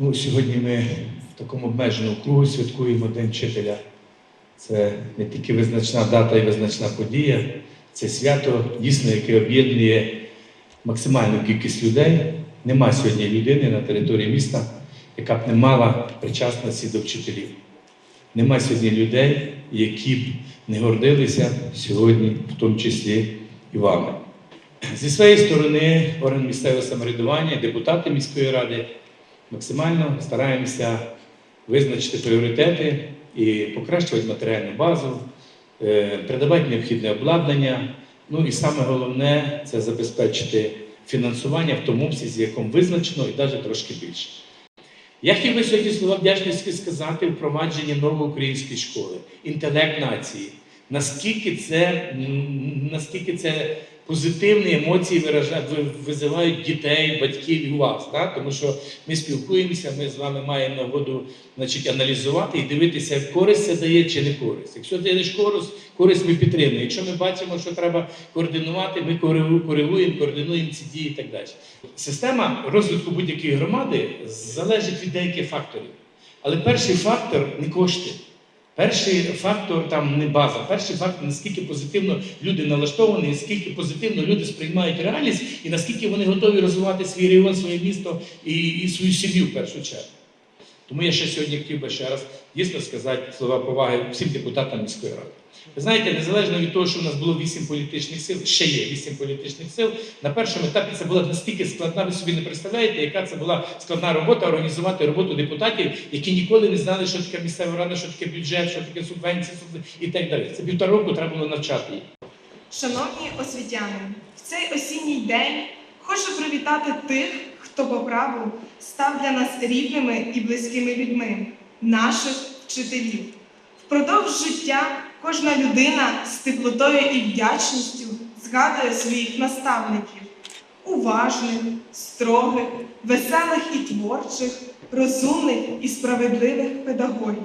Ну, сьогодні ми в такому обмеженому кругу святкуємо День вчителя. Це не тільки визначна дата і визначна подія, це свято, дійсно, яке об'єднує максимальну кількість людей. Нема сьогодні людини на території міста, яка б не мала причасності до вчителів. Нема сьогодні людей, які б не гордилися сьогодні, в тому числі і вами. Зі своєї сторони, орган місцевого самоврядування, депутати міської ради максимально стараємося визначити пріоритети і покращувати матеріальну базу, е, передавати необхідне обладнання. Ну і саме головне це забезпечити фінансування в тому обсязі, якому визначено, і навіть трошки більше. Я хотів би сьогодні слова вдячності сказати впровадження нової української школи, інтелект нації. Наскільки це, наскільки це позитивні емоції визивають дітей, батьків і вас. Так? Тому що ми спілкуємося, ми з вами маємо нагоду значить, аналізувати і дивитися, користь це дає чи не користь. Якщо даєш користь, користь ми підтримуємо. Якщо ми бачимо, що треба координувати, ми коригуємо, координуємо ці дії і так далі. Система розвитку будь-якої громади залежить від деяких факторів. Але перший фактор не кошти. Перший фактор там не база. Перший фактор, наскільки позитивно люди налаштовані, наскільки позитивно люди сприймають реальність і наскільки вони готові розвивати свій регіон, своє місто і, і свою сім'ю в першу чергу. Тому я ще сьогодні хотів би ще раз дійсно сказати слова поваги всім депутатам міської ради. Ви знаєте, незалежно від того, що у нас було вісім політичних сил, ще є вісім політичних сил. На першому етапі це була настільки складна, ви собі не представляєте, яка це була складна робота організувати роботу депутатів, які ніколи не знали, що таке місцева рада, що таке бюджет, що таке субвенції і так далі. Це півтора року треба було навчати їх. Шановні освітяни, в цей осінній день хочу привітати тих, хто по праву став для нас рідними і близькими людьми, наших вчителів. Впродовж життя кожна людина з теплотою і вдячністю згадує своїх наставників уважних, строгих, веселих і творчих, розумних і справедливих педагогів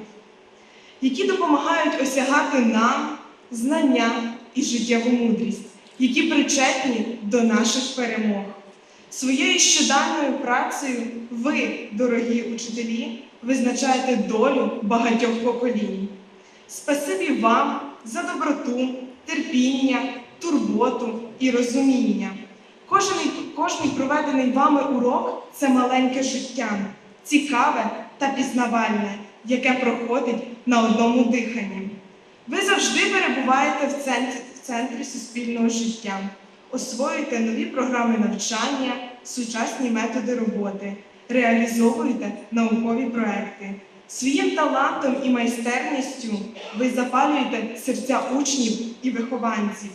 які допомагають осягати нам знання і життєву мудрість, які причетні до наших перемог. Своєю щоденною працею ви, дорогі учителі, визначаєте долю багатьох поколінь. Спасибі вам за доброту, терпіння, турботу і розуміння. Кожен, кожний проведений вами урок це маленьке життя, цікаве та пізнавальне, яке проходить на одному диханні. Ви завжди перебуваєте в центрі, в центрі суспільного життя, освоюєте нові програми навчання, сучасні методи роботи, реалізовуєте наукові проекти. Своїм талантом і майстерністю ви запалюєте серця учнів і вихованців.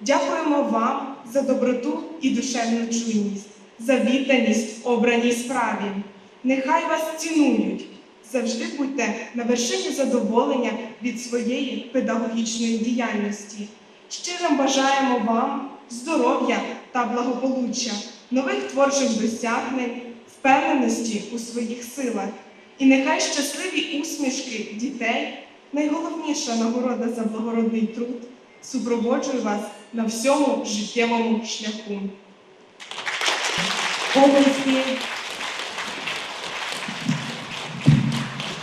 Дякуємо вам за доброту і душевну чуйність, за відданість обраній справі. Нехай вас цінують. Завжди будьте на вершині задоволення від своєї педагогічної діяльності. Щирим бажаємо вам здоров'я та благополуччя, нових творчих досягнень, впевненості у своїх силах. І нехай щасливі усмішки дітей, найголовніша нагорода за благородний труд, супроводжує вас на всьому життєвому шляху. Області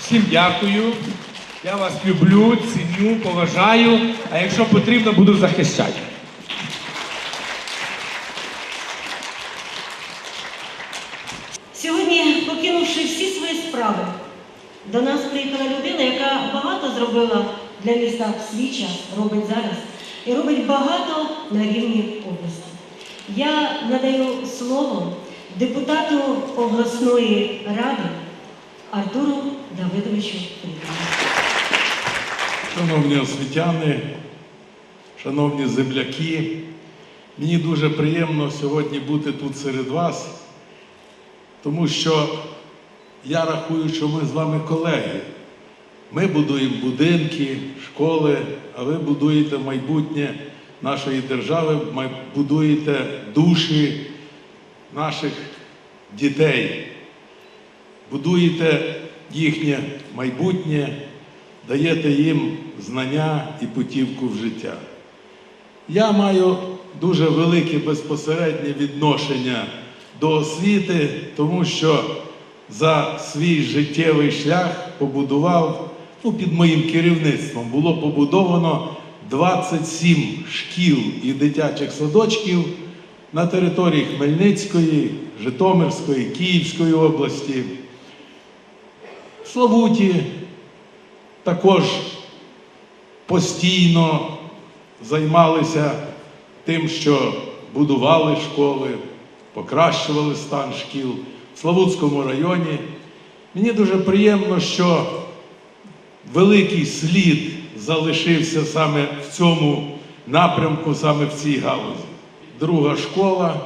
Всім дякую. Я вас люблю, ціню, поважаю. А якщо потрібно, буду захищати. Сьогодні, покинувши всі свої справи, до нас приїхала людина, яка багато зробила для міста час, робить зараз і робить багато на рівні області. Я надаю слово депутату обласної ради Артуру Давидовичу Фрідману. Шановні освітяни, шановні земляки, мені дуже приємно сьогодні бути тут серед вас, тому що я рахую, що ми з вами колеги. Ми будуємо будинки, школи, а ви будуєте майбутнє нашої держави, будуєте душі наших дітей, будуєте їхнє майбутнє, даєте їм знання і путівку в життя. Я маю дуже велике безпосереднє відношення до освіти, тому що за свій життєвий шлях побудував, ну, під моїм керівництвом було побудовано 27 шкіл і дитячих садочків на території Хмельницької, Житомирської, Київської області. Славуті також постійно займалися тим, що будували школи, покращували стан шкіл в Славутському районі. Мені дуже приємно, що великий слід залишився саме в цьому напрямку, саме в цій галузі. Друга школа,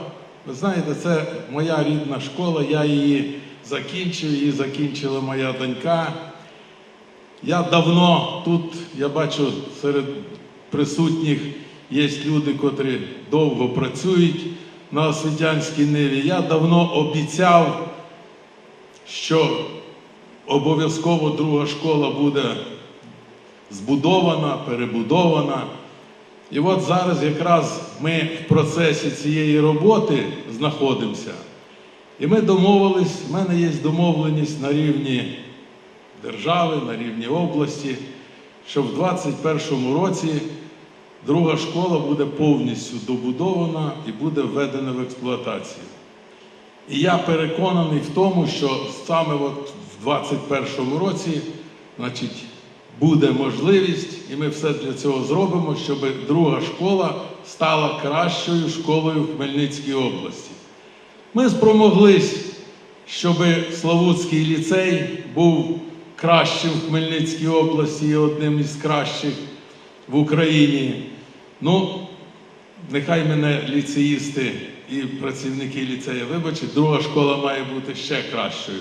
ви знаєте, це моя рідна школа, я її закінчив, її закінчила моя донька. Я давно тут, я бачу, серед присутніх є люди, котрі довго працюють на освітянській ниві. Я давно обіцяв, що обов'язково друга школа буде збудована, перебудована. І от зараз якраз ми в процесі цієї роботи знаходимося. І ми домовились, в мене є домовленість на рівні держави, на рівні області, що в 2021 році друга школа буде повністю добудована і буде введена в експлуатацію. І я переконаний в тому, що саме от в 2021 році значить, буде можливість, і ми все для цього зробимо, щоб друга школа стала кращою школою в Хмельницькій області. Ми спромоглись, щоб Славутський ліцей був кращим в Хмельницькій області і одним із кращих в Україні. Ну, нехай мене ліцеїсти і працівники ліцею вибачать, друга школа має бути ще кращою.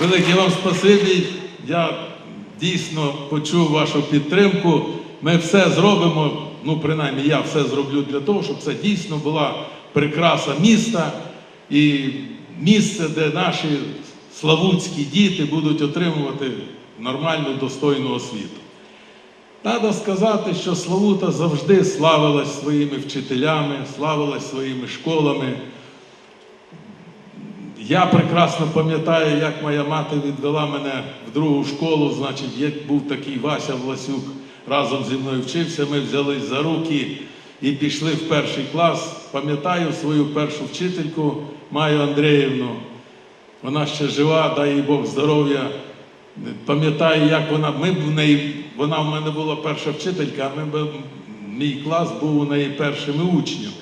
Велике вам спасибі. Я дійсно почув вашу підтримку. Ми все зробимо, ну принаймні я все зроблю для того, щоб це дійсно була прикраса міста і місце, де наші славутські діти будуть отримувати нормальну достойну освіту. Треба сказати, що Славута завжди славилась своїми вчителями, славилась своїми школами. Я прекрасно пам'ятаю, як моя мати відвела мене в другу школу. Значить, є, був такий Вася Власюк, разом зі мною вчився. Ми взялись за руки і пішли в перший клас. Пам'ятаю свою першу вчительку Маю Андріївну. Вона ще жива, дай їй Бог здоров'я. Пам'ятаю, як вона, ми в неї, вона в мене була перша вчителька, а ми мій клас був у неї першими учнями.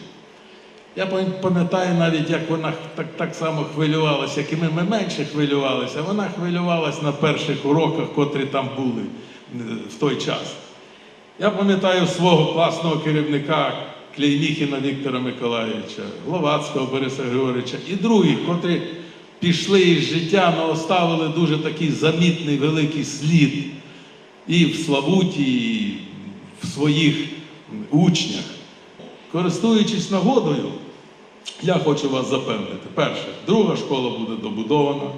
Я пам'ятаю навіть, як вона так, так само хвилювалася, як і ми, ми менше хвилювалися. Вона хвилювалася на перших уроках, котрі там були е, в той час. Я пам'ятаю свого класного керівника Клейміхіна Віктора Миколаївича, Гловацького Бориса Григоровича і других, котрі пішли із життя, але оставили дуже такий замітний великий слід і в Славуті, і в своїх учнях. Користуючись нагодою, я хочу вас запевнити. Перше, друга школа буде добудована.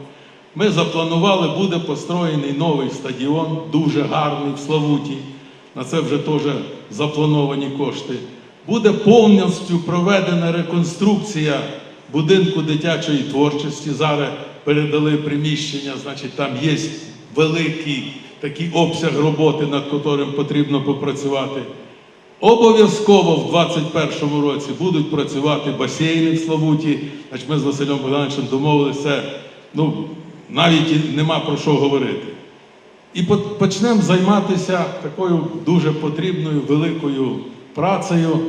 Ми запланували, буде построєний новий стадіон, дуже гарний в Славуті. На це вже теж заплановані кошти. Буде повністю проведена реконструкція будинку дитячої творчості. Зараз передали приміщення, значить, там є великий такий обсяг роботи, над яким потрібно попрацювати. Обов'язково в 2021 році будуть працювати басейни в Славуті. Значить, ми з Василем Богдановичем домовилися, ну, навіть нема про що говорити. І почнемо займатися такою дуже потрібною великою працею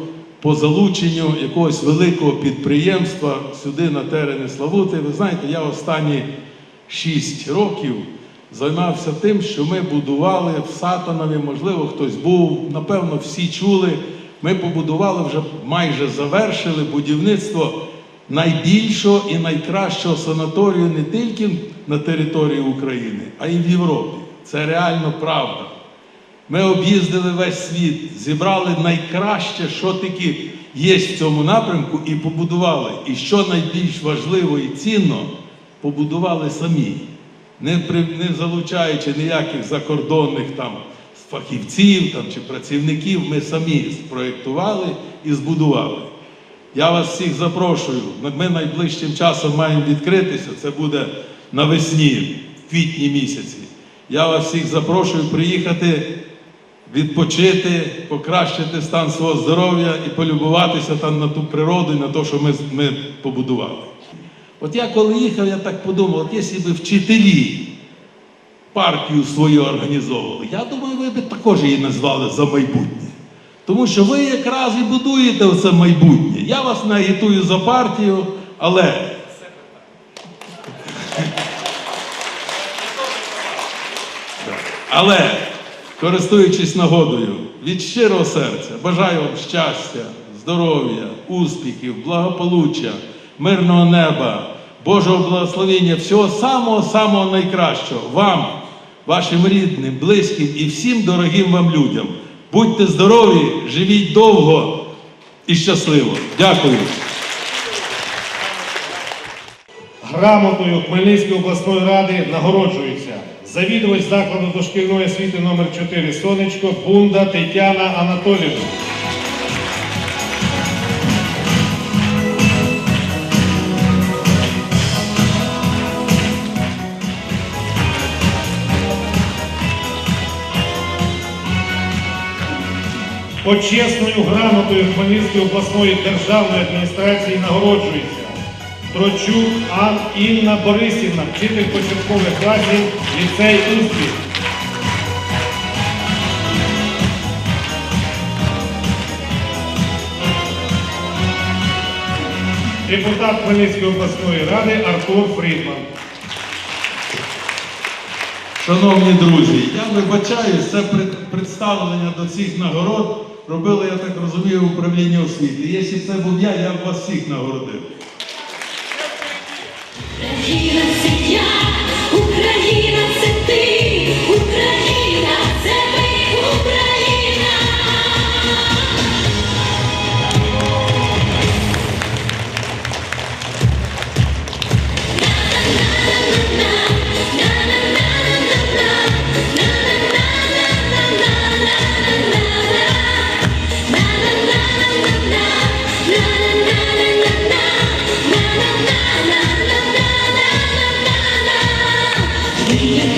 по залученню якогось великого підприємства сюди на терени Славути. Ви знаєте, я останні 6 років займався тим, що ми будували в Сатанові, можливо, хтось був, напевно, всі чули. Ми побудували вже майже завершили будівництво найбільшого і найкращого санаторію не тільки на території України, а й в Європі. Це реально правда. Ми об'їздили весь світ, зібрали найкраще, що тільки є в цьому напрямку, і побудували. І що найбільш важливо і цінно, побудували самі, не, при, не залучаючи ніяких закордонних там фахівців там, чи працівників, ми самі спроєктували і збудували. Я вас всіх запрошую. Ми найближчим часом маємо відкритися. Це буде навесні, в квітні місяці. Я вас всіх запрошую приїхати, відпочити, покращити стан свого здоров'я і полюбуватися там на ту природу і на те, що ми, ми побудували. От я коли їхав, я так подумав, от якщо б вчителі партію свою організовували, я думаю, ви б також її назвали за майбутнє. Тому що ви якраз і будуєте це майбутнє. Я вас не агітую за партію, але Але, користуючись нагодою, від щирого серця бажаю вам щастя, здоров'я, успіхів, благополуччя, мирного неба, Божого благословення, всього самого-самого найкращого вам, вашим рідним, близьким і всім дорогим вам людям. Будьте здорові, живіть довго і щасливо. Дякую. Грамотою Хмельницької обласної ради нагороджується завідувач закладу дошкільної освіти номер 4 Сонечко Бунда Тетяна Анатолівна. Почесною грамотою Хмельницької обласної державної адміністрації нагороджується Трочук Ан Інна Борисівна, вчитель початкових класів, ліцей Успіх. Депутат Хмельницької обласної ради Артур Фрідман. Шановні друзі, я вибачаюсь, це представлення до цих нагород робило, я так розумію, управління освіти. Якщо це був я, я б вас всіх нагородив. Україна це я, Україна це ти, Yeah.